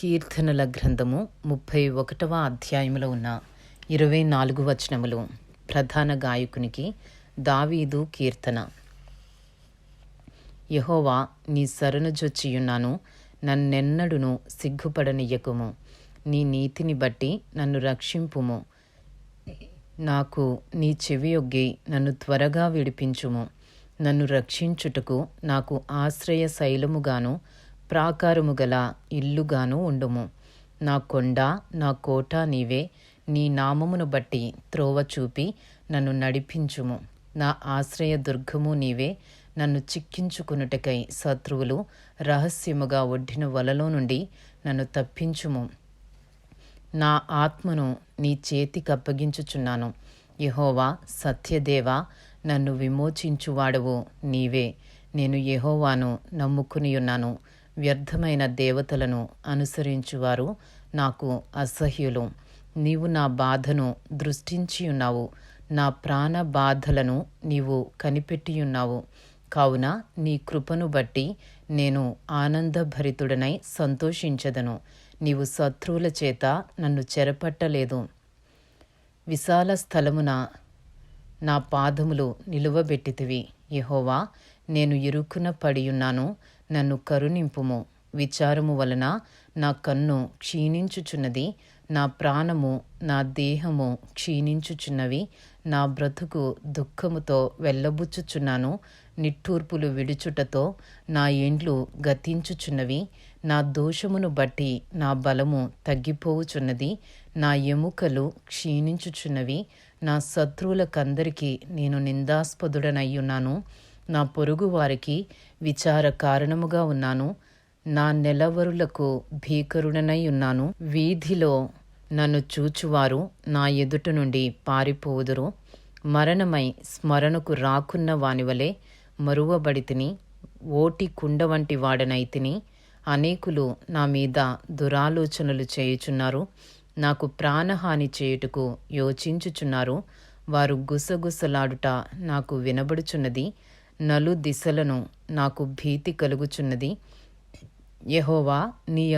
కీర్తనల గ్రంథము ముప్పై ఒకటవ అధ్యాయములో ఉన్న ఇరవై నాలుగు వచనములు. ప్రధాన గాయకునికి దావీదు కీర్తన. యహోవా నీ శరణుజొచ్చియున్నాను నన్నెన్నడును సిగ్గుపడనియ్యకుము. నీ నీతిని బట్టి నన్ను రక్షింపుము. నాకు నీ చెవియొగ్గి నన్ను త్వరగా విడిపించుము. నన్ను రక్షించుటకు నాకు ఆశ్రయ శైలముగాను ప్రాకారము గల ఇల్లుగాను ఉండుము. నా కొండ నా కోట నీవే నీ నామమును బట్టి త్రోవ చూపి నన్ను నడిపించుము. నా ఆశ్రయ దుర్గము నీవే నన్ను చిక్కించుకునుటకై శత్రువులు రహస్యముగా ఒడ్డిన వలలో నుండి నన్ను తప్పించుము. నా ఆత్మను నీ చేతికి అప్పగించుచున్నాను. యహోవా సత్యదేవా నన్ను విమోచించువాడవు నీవే. నేను యహోవాను నమ్ముకుని ఉన్నాను వ్యర్థమైన దేవతలను అనుసరించువారు నాకు అసహ్యులు. నీవు నా బాధను దృష్టించియున్నావు నా ప్రాణ బాధలను నీవు కనిపెట్టియున్నావు కావున నీ కృపను బట్టి నేను ఆనందభరితుడనై సంతోషించదను. నీవు శత్రువుల చేత నన్ను చెరపట్టలేదు. విశాల స్థలమున నా పాదములు నిలువబెట్టితివి. యహోవా నేను ఇరుకున పడియున్నాను నన్ను కరుణింపుము. విచారము వలన నా కన్ను క్షీణించుచున్నది నా ప్రాణము నా దేహము క్షీణించుచున్నవి నా బ్రతుకు దుఃఖముతో వెళ్ళబుచ్చుచున్నాను నిట్టూర్పులు విడుచుటతో నా ఎండ్లు గతించుచున్నవి నా దోషమును బట్టి నా బలము తగ్గిపోవుచున్నది నా ఎముకలు క్షీణించుచున్నవి. నా శత్రువులకందరికీ నేను నిందాస్పదుడనయ్యున్నాను. నా పొరుగు వారికి విచార కారణముగా ఉన్నాను. నా నెలవరులకు భీకరుడనై ఉన్నాను వీధిలో నన్ను చూచువారు నా ఎదుట నుండి పారిపోదురు మరణమై స్మరణకు రాకున్న వానివలే మరువబడితిని ఓటి కుండ వంటి వాడనైతిని అనేకులు నా మీద దురాలోచనలు చేయుచున్నారు. నాకు ప్రాణహాని చేయుటకు యోచించుచున్నారు. వారు గుసగుసలాడుట నాకు వినబడుచున్నది. నలు దిశలను నాకు భీతి కలుగుచున్నది. యహోవా నీ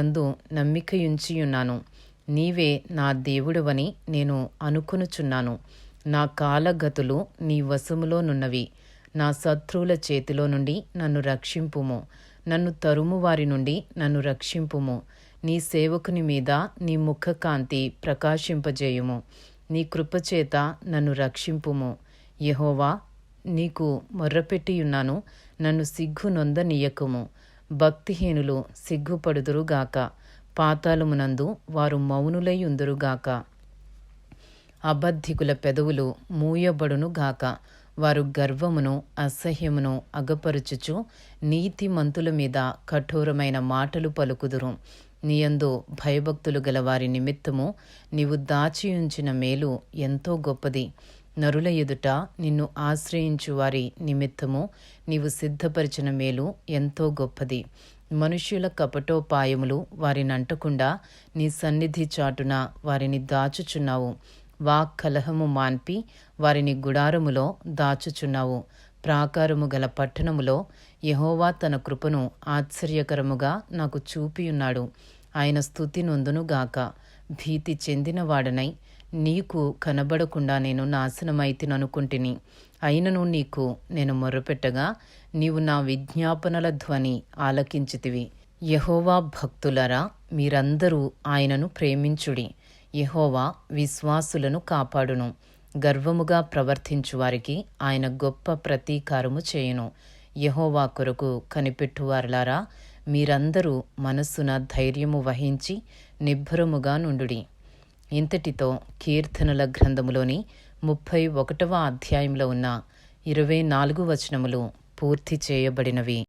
నమ్మికయుంచియున్నాను. నీవే నా దేవుడవని నేను అనుకొనుచున్నాను. నా కాలగతులు నీ వశములోనున్నవి నా శత్రువుల చేతిలో నుండి నన్ను రక్షింపుము. నన్ను తరుము వారి నుండి నన్ను రక్షింపుము. నీ సేవకుని మీద నీ ముఖకాంతి ప్రకాశింపజేయుము. నీ కృపచేత నన్ను రక్షింపుము. యహోవా నీకు మొర్రపెట్టియున్నాను. నన్ను సిగ్గు నొందనీయకుము. భక్తిహీనులు సిగ్గుపడుదురుగాక పాతాళమునందు వారు మౌనులై ఉందురుగాక అబద్ధికుల పెదవులు మూయబడునుగాక వారు గర్వమును అసహ్యమును అగపరుచుచు నీతిమంతుల మీద కఠోరమైన మాటలు పలుకుదురు. నీయందు భయభక్తులు గల వారి నిమిత్తము నీవు దాచియుంచిన మేలు ఎంతో గొప్పది. నరుల ఎదుట నిన్ను ఆశ్రయించు వారి నిమిత్తము నీవు సిద్ధపరిచిన మేలు ఎంతో గొప్పది. మనుష్యుల కపటోపాయములు వారిని అంటకుండా నీ సన్నిధి చాటున వారిని దాచుచున్నావు. వాక్ కలహము మాన్పి వారిని గుడారములో దాచుచున్నావు. ప్రాకారము గల పట్టణములో యహోవా తన కృపను ఆశ్చర్యకరముగా నాకు చూపియున్నాడు. ఆయన స్థుతి నొందునుగాక భీతి చెందినవాడనై నీకు కనబడకుండా నేను నాశనమైతిననుకుంటుని. అయినను నీకు నేను మొర్రపెట్టగా నీవు నా విజ్ఞాపనల ధ్వని ఆలకించితివి. యహోవా భక్తులరా మీరందరూ ఆయనను ప్రేమించుడి. యహోవా విశ్వాసులను కాపాడును. గర్వముగా ప్రవర్తించు వారికి ఆయన గొప్ప ప్రతీకారము చేయును. యహోవా కొరకు కనిపెట్టువారులారా మీరందరూ మనస్సున ధైర్యము వహించి నిబ్బరముగా నుండుడి. ఇంతటితో కీర్తనల గ్రంథములోని ముప్పై ఒకటవ అధ్యాయంలో ఉన్న ఇరవై నాలుగు వచనములు పూర్తి చేయబడినవి.